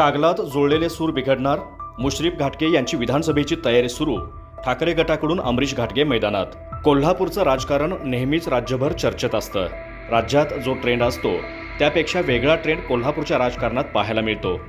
कागलात जुळलेले सूर बिघडणार? मुश्रीफ घाटगे यांची विधानसभेची तयारी सुरू. ठाकरे गटाकडून अमरीश घाटगे मैदानात. कोल्हापूरचं राजकारण नेहमीच राज्यभर चर्चेत असतं. राज्यात जो ट्रेंड असतो त्यापेक्षा वेगळा ट्रेंड कोल्हापूरच्या राजकारणात पाहायला मिळतो.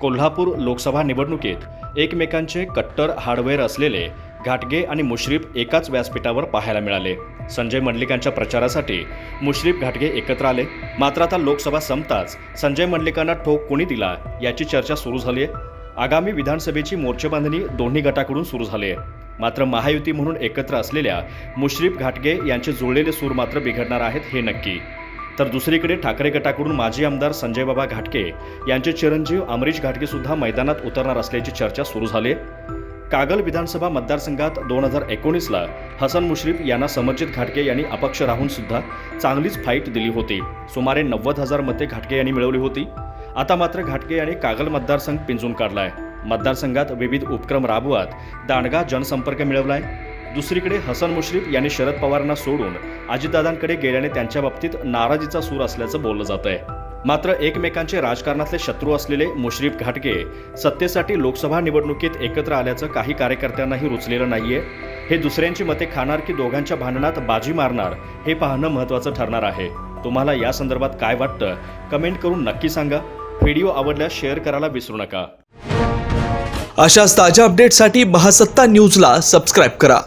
कोल्हापूर लोकसभा निवडणुकीत एकमेकांचे कट्टर हार्डवेअर असलेले घाटगे आणि मुश्रीफ एकाच व्यासपीठावर पाहायला मिळाले. संजय मंडलिकांच्या प्रचारासाठी मुश्रीफ घाटगे एकत्र आले. मात्र आता लोकसभा संपताच संजय मंडलिकांना ठोक कोणी दिला याची चर्चा सुरू झाली आहे आगामी विधानसभेची मोर्चेबांधणी दोन्ही गटाकडून सुरू झाली आहे मात्र महायुती म्हणून एकत्र असलेल्या मुश्रीफ घाटगे यांचे जुळलेले सूर मात्र बिघडणार आहेत हे नक्की. तर दुसरीकडे ठाकरे गटाकडून माजी आमदार संजय बाबा घाटगे यांचे चिरंजीव अमरीश घाटगे सुद्धा मैदानात उतरणार असल्याची चर्चा सुरू झाली आहे. कागल विधानसभा मतदारसंघात दोन हजार एकोणीसला हसन मुश्रीफ यांना समर्जित घाटके यांनी अपक्ष राहून सुद्धा चांगलीच फाईट दिली होती. सुमारे नव्वद हजार मते घाटके यांनी मिळवली होती. आता मात्र घाटके यांनी कागल मतदारसंघ पिंजून काढलाय. मतदारसंघात विविध उपक्रम राबवत दांडगा जनसंपर्क मिळवलाय. दुसरीकडे हसन मुश्रीफ यांनी शरद पवारांना सोडून अजितदादांकडे गेल्याने त्यांच्या बाबतीत नाराजीचा सूर असल्याचं बोललं जात आहे मात्र एकमेकांचे राजकारणातले शत्रू असलेले मुश्रीफ घाटगे सत्तेसाठी लोकसभा निवडणुकीत एकत्र आल्याचं काही कार्यकर्त्यांनाही रुचलेलं नाहीये. हे दुसऱ्यांची मते खाणार की दोघांच्या भांडणात बाजी मारणार हे पाहणं महत्त्वाचं ठरणार आहे. तुम्हाला या संदर्भात काय वाटतं? कमेंट करून नक्की सांगा. व्हिडिओ आवडल्यास शेअर करायला विसरू नका. अशाच ताज्या अपडेटसाठी महासत्ता न्यूजला सबस्क्राईब करा.